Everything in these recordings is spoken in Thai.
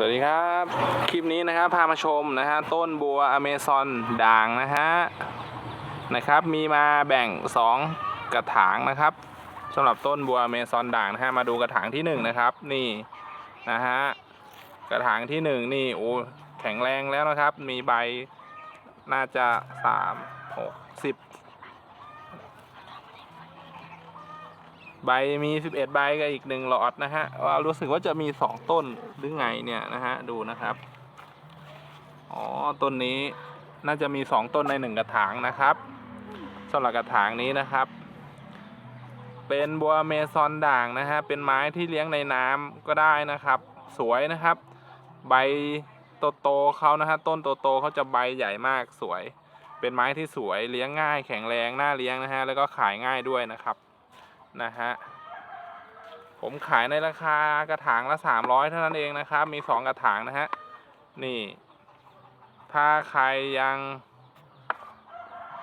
สวัสดีครับ คลิปนี้นะครับพามาชมนะฮะต้นบัวอเมซอนด่างนะฮะนะครับ มีมาแบ่ง 2 กระถางนะครับสำหรับต้นบัวอเมซอนด่างนะฮะมาดูกระถางที่ 1 นะครับ นี่นะฮะกระถางที่ 1 นี่โอ้แข็งแรงแล้วนะครับ มีใบน่าจะ 3 6 10 ใบมี11ใบกับอีกหนึ่งหลอดนะฮะว่ารู้สึกว่าจะมี2ต้นหรือไงเนี่ยนะฮะดูนะครับอ๋อต้นนี้น่าจะมี2ต้นใน1กระถางนะครับสำหรับกระถางนี้นะครับ เป็นบัวเมซอนด่างนะฮะเป็นไม้ที่เลี้ยงในน้ำก็ได้นะครับ สวยนะครับ ใบโตๆเขานะฮะต้นโตๆเขาจะใบใหญ่มากสวย เป็นไม้ที่สวยเลี้ยงง่ายแข็งแรงน่าเลี้ยงนะฮะแล้วก็ขายง่ายด้วยนะครับ นะฮะผมขายในราคากระถางละ 300 เท่านั้นเองนะครับ มี 2 กระถางนะฮะ นี่ ถ้าใครยัง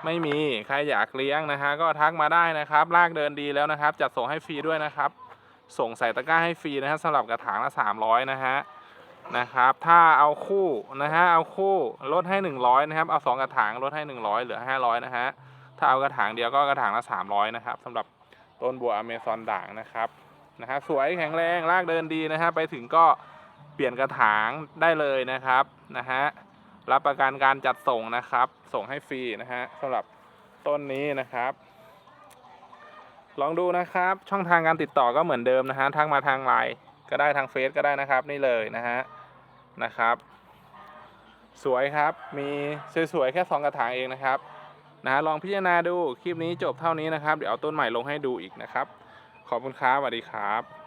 ไม่มีใครอยากเลี้ยงนะฮะ ก็ทักมาได้นะครับลากเดินดีแล้วนะครับ จัดส่งให้ฟรีด้วยนะครับ ส่งใส่ตะกร้าให้ฟรีนะฮะสำหรับกระถางละ 300 นะฮะ นะครับ ถ้าเอาคู่นะฮะ เอาคู่ลดให้ 100 นะครับ เอา 2 กระถางลดให้ 100 เหลือ 500 นะฮะ ถ้าเอากระถางเดียวก็กระถางละ 300 นะครับสำหรับ ต้นบัวอเมซอนด่างนะครับนะฮะสวยแข็งแรงรากเดินดีนะฮะไปถึงก็เปลี่ยนกระถางได้เลยนะครับนะฮะรับประกันการจัดส่งนะครับ ส่งให้ฟรีนะฮะสำหรับต้นนี้นะครับ ลองดูนะครับช่องทางการติดต่อก็เหมือนเดิมนะฮะทักมาทางไลน์ก็ได้ทางเฟซก็ได้นะครับนี่เลยนะฮะนะครับ สวยครับมีสวยๆแค่สองกระถางเองนะครับ นะฮะลองพิจารณาดูคลิปนี้จบเท่านี้นะครับ เดี๋ยวเอาต้นใหม่ลงให้ดูอีกนะครับ ขอบคุณครับสวัสดีครับ